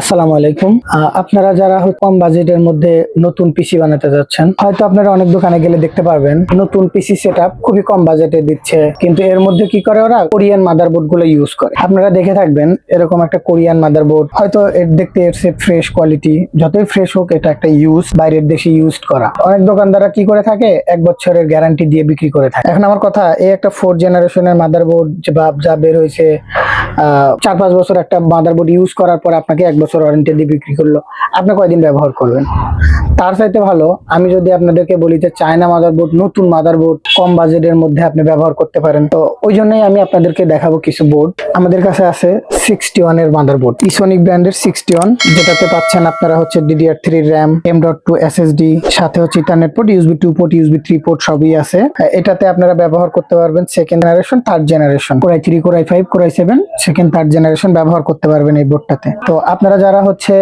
আসসালামু আলাইকুম। আপনারা যারা কম বাজেটের মধ্যে নতুন পিসি বানাতে যাচ্ছেন, হয়তো আপনারা অনেক দোকানে গেলে দেখতে পারবেন, নতুন পিসি সেট খুবই কম বাজেটে দিচ্ছে। কিন্তু এর মধ্যে কি করে ওরা? কোরিয়ান মাদারবোর্ডগুলো ইউজ করে। আপনারা দেখে থাকবেন এরকম একটা কোরিয়ান মাদারবোর্ড হয়তো এর দেখতে এর সে ফ্রেশ কোয়ালিটি যতই ফ্রেশ হোক, এটা একটা ইউজ বাইরের দেশে ইউজ করা। অনেক দোকানদাররা কি করে থাকে? এক বছরের গ্যারান্টি দিয়ে বিক্রি করে থাকে। এখন আমার কথা, এই একটা ফোর জেনারেশনের মাদারবোর্ড বা যা বের হয়েছে চার পাঁচ বছর একটা মাদারবোর্ড ইউজ করার পর আপনাকে এক বছর ওয়ারেন্টি দিয়ে বিক্রি করল। আপনি কয়দিন ব্যবহার করবেন? তার চাইতে ভালো, আমি যদি আপনাদেরকে বলি যে চায়না মাদারবোর্ড নতুন মাদারবোর্ড কম বাজেটের মধ্যে আপনি ব্যবহার করতে পারেন। তো ওই জন্যই আমি আপনাদেরকে দেখাবো কিছু বোর্ড আমাদের কাছে আছে সিক্সটি ওয়ানের মাদারবোর্ড ইসোনিক ব্র্যান্ডের সিক্সটি ওয়ান যেটাতে পাচ্ছেন আপনারা হচ্ছে DDR three RAM M dot two SSD সাথে হচ্ছে ethernet port USB two port USB three port সবই আছে। এটাতে আপনারা ব্যবহার করতে পারবেন second generation third generation core i three core i five core i seven second third generation ব্যবহার করতে পারবেন এই বোর্ডটাতে। তো আপনারা যারা হচ্ছে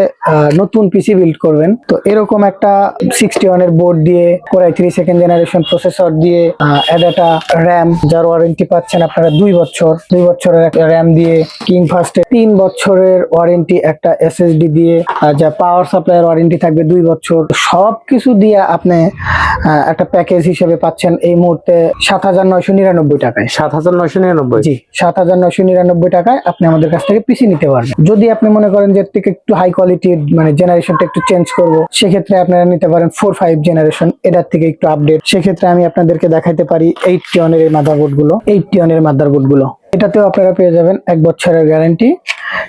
নতুন পিসি বিল্ড করবেন তো এরকম একটা সিক্সটি ওয়ানের বোর্ড দিয়ে core i three second generation processor দিয়ে অ্যাডাটা র্যাম যার ওয়ারেন্টি পাচ্ছেন আপনারা দুই বছর দুই বছরের একটা র্যাম দিয়ে কিং ফার্স্টে তিন বছরের ওয়ারেন্টি একটা এসএসডি দিয়ে যা পাওয়ার সাপ্লাইয়ের ওয়ারেন্টি থাকবে দুই বছর। সব কিছু দিয়ে আপনি একটা প্যাকেজ হিসেবে পাচ্ছেন এই মুহূর্তে সাত হাজার নয়শো নিরানব্বই টাকায়। সাত হাজার নয়শো নিরানব্বই? জি সাত হাজার নয়শো নিরানব্বই টাকায় আপনি আমাদের কাছ থেকে পিসি নিতে পারবেন। যদি আপনি মনে করেন যে থেকে একটু হাই কোয়ালিটির মানে জেনারেশনটা একটু চেঞ্জ করব, সেক্ষেত্রে আপনারা নিতে পারেন ফোর ফাইভ জেনারেশন এটার থেকে একটু আপডেট সেক্ষেত্রে আমি আপনাদেরকে দেখাইতে পারি এইট টিওনের এই মাদারবোর্ডগুলো এইট টিয়নের মাদারবোর্ডগুলো। এটাতেও আপনারা পেয়ে যাবেন এক বছরের গ্যারান্টি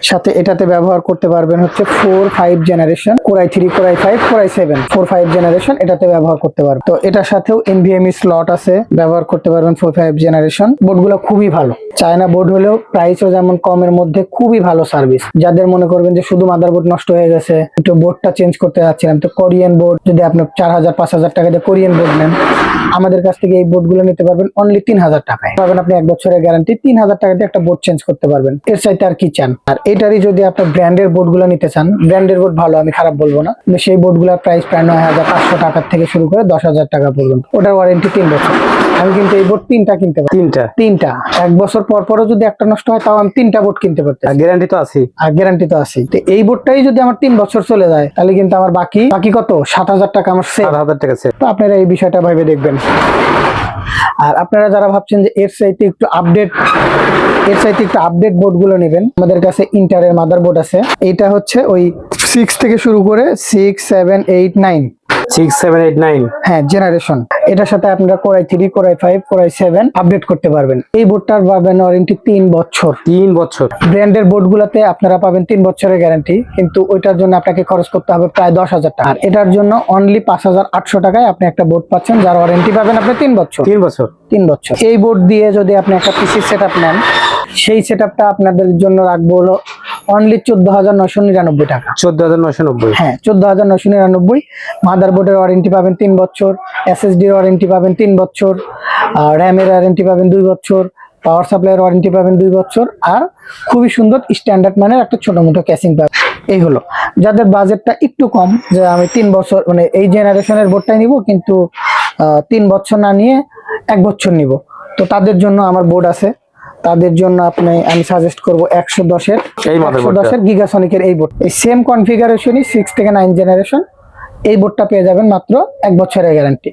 সাথে এটাতে ব্যবহার করতে পারবেন হচ্ছে four five generation core i three core i five core i seven four five generation এটাতে ব্যবহার করতে পারবেন। তো এটার সাথেও এনভিএমই স্লট আছে, ব্যবহার করতে পারবেন ফোর ফাইভ জেনারেশন বোর্ডগুলো খুবই ভালো। চায়না বোর্ড হলেও প্রাইসও যেমন কমের মধ্যে খুবই ভালো সার্ভিস যাদের মনে করবেন যে শুধু মাদারবোর্ড নষ্ট হয়ে গেছে, একটু বোর্ডটা চেঞ্জ করতে যাচ্ছিলাম, তো কোরিয়ান বোর্ড, যদি আপনি চার হাজার, পাঁচ হাজার টাকা দিয়ে কোরিয়ান বোর্ড নেন, আমাদের কাছ থেকে এই বোর্ডগুলো নিতে পারবেন অনলি তিন হাজার টাকায়। পাবেন আপনি এক বছরের গ্যারান্টি তিন হাজার টাকা দিয়ে একটা বোর্ড চেঞ্জ করতে পারবেন। এর চাইতে আর কি চান? আর এটারই যদি আপনার ব্র্যান্ডের বোর্ডগুলো নিতে চান ব্র্যান্ডের বোর্ড ভালো, আমি খারাপ বলব না। সেই বোর্ডগুলোর প্রাইস প্রায় নয় হাজার পাঁচশো টাকার থেকে শুরু করে দশ হাজার টাকা পর্যন্ত। ওটার ওয়ারেন্টি তিন বছর। আমি কিন্তু এই বোর্ড তিনটা কিনতে পারি তিনটা? তিনটা। এক বছর পর পরও যদি একটা নষ্ট হয় তাও আমি তিনটা বোর্ড কিনতে পারতে গ্যারান্টি তো আছে আর গ্যারান্টি তো আছে তো এই বোর্ডটাই যদি আমার তিন বছর চলে যায় তাহলে কিন্তু আমার বাকি বাকি কত? সাত হাজার টাকা আমার সেভ হাজার টাকা সেট তো আপনারা এই বিষয়টা ভেবে দেখবেন। আর আপনারা যারা ভাবছেন যে এর চাইতে একটু আপডেট এর চাইতে একটু আপডেট বোর্ডগুলো নেবেন আমাদের কাছে ইন্টারের মাদার বোর্ড আছে। এটা হচ্ছে ওই সিক্স থেকে শুরু করে six seven eight nine six seven eight nine হ্যাঁ জেনারেশন এটার সাথে আপনারা core i three core i five core i seven update করতে পারবেন। এই বোর্ডটার পাবেন ওয়ারেন্টি তিন বছর। তিন বছর। ব্র্যান্ডের বোর্ড গুলাতে আপনারা পাবেন তিন বছরের গ্যারান্টি কিন্তু ওইটার জন্য আপনাকে খরচ করতে হবে প্রায় দশ হাজার টাকা। আর এটার জন্য অনলি পাঁচ হাজার আটশো টাকায় আপনি একটা বোর্ড পাচ্ছেন যার ওয়ারেন্টি পাবেন আপনি তিন বছর। তিন বছর। তিন বছর। এই বোর্ড দিয়ে যদি আপনি একটা পিসি সেট আপ নেন সেই সেট আপনাদের জন্য রাখব হলো অনলি চোদ্দ হাজার নয়শো নিরানব্বই টাকা। চোদ্দ হাজার নয়শো নব্বই। হ্যাঁ চোদ্দ হাজার নয়শো নিরানব্বই। মাদার বোর্ডের ওয়ারেন্টি পাবেন তিন বছর এসএসডির ওয়ারেন্টি পাবেন তিন বছর র্যামের ওয়ারেন্টি পাবেন দুই বছর পাওয়ার সাপ্লাইয়ের ওয়ারেন্টি পাবেন দুই বছর আর খুবই সুন্দর স্ট্যান্ডার্ড মানের একটা ছোট মোটো ক্যাসিং পাবেন। এই হলো। যাদের বাজেটটা একটু কম যে আমি তিন বছর মানে এই জেনারেশনের বোর্ডটাই নিব কিন্তু তিন বছর না নিয়ে এক বছর নিব। তো তাদের জন্য আমার বোর্ড আছে। তাদের জন্য আপনি আমি সাজেস্ট করব একশো দশের। একশো। দশের গিগাসনিকের এই বোর্ড। এই সেম কনফিগারেশনই সিক্স থেকে নাইন জেনারেশন এই বোর্ডটা পেয়ে যাবেন মাত্র এক বছরের গ্যারান্টি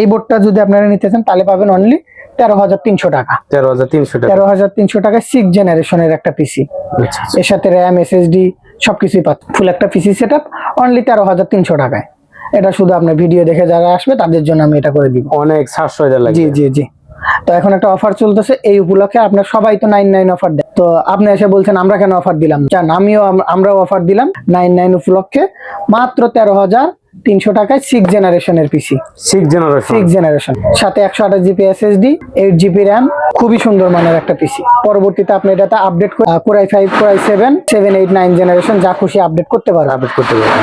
এই বোর্ডটা যদি আপনারা নিতে চান তাহলে পাবেন অনলি তেরো হাজার তিনশো টাকা। তেরো হাজার তিনশো টাকা। তেরো হাজার তিনশো টাকায় সিক্স জেনারেশনের একটা পিসি আচ্ছা, আচ্ছা। এর সাথে র্যাম এসএসডি সবকিছুই পাচ্ছে ফুল একটা পিসি সেট আপ অনলি তেরো হাজার তিনশো টাকায়। এটা শুধু আপনার ভিডিও দেখে যারা আসবে তাদের জন্য আমি এটা করে দিব। অনেক লাগে জি জি জি। তো এখন একটা অফার চলতেছে এই উপলক্ষে আপনার সবাই তো নাইন নাইন অফার দেয়। তো আপনি এসে বলছেন আমরা কেন অফার দিলাম? জান আমিও আমরাও অফার দিলাম নাইন নাইন উপলক্ষে। মাত্র তেরো হাজার তিনশো টাকায় সিক্স জেনারেশনের PC six generation six generation সাথে একশো আঠাশ GB SSD eight GB RAM খুবই সুন্দর মানের একটা পিসি পরবর্তীতে আপনি এটাতে update core i five core i seven seven eight nine generation যা খুশি আপডেট করতে পারবেন আপডেট করতে পারবেন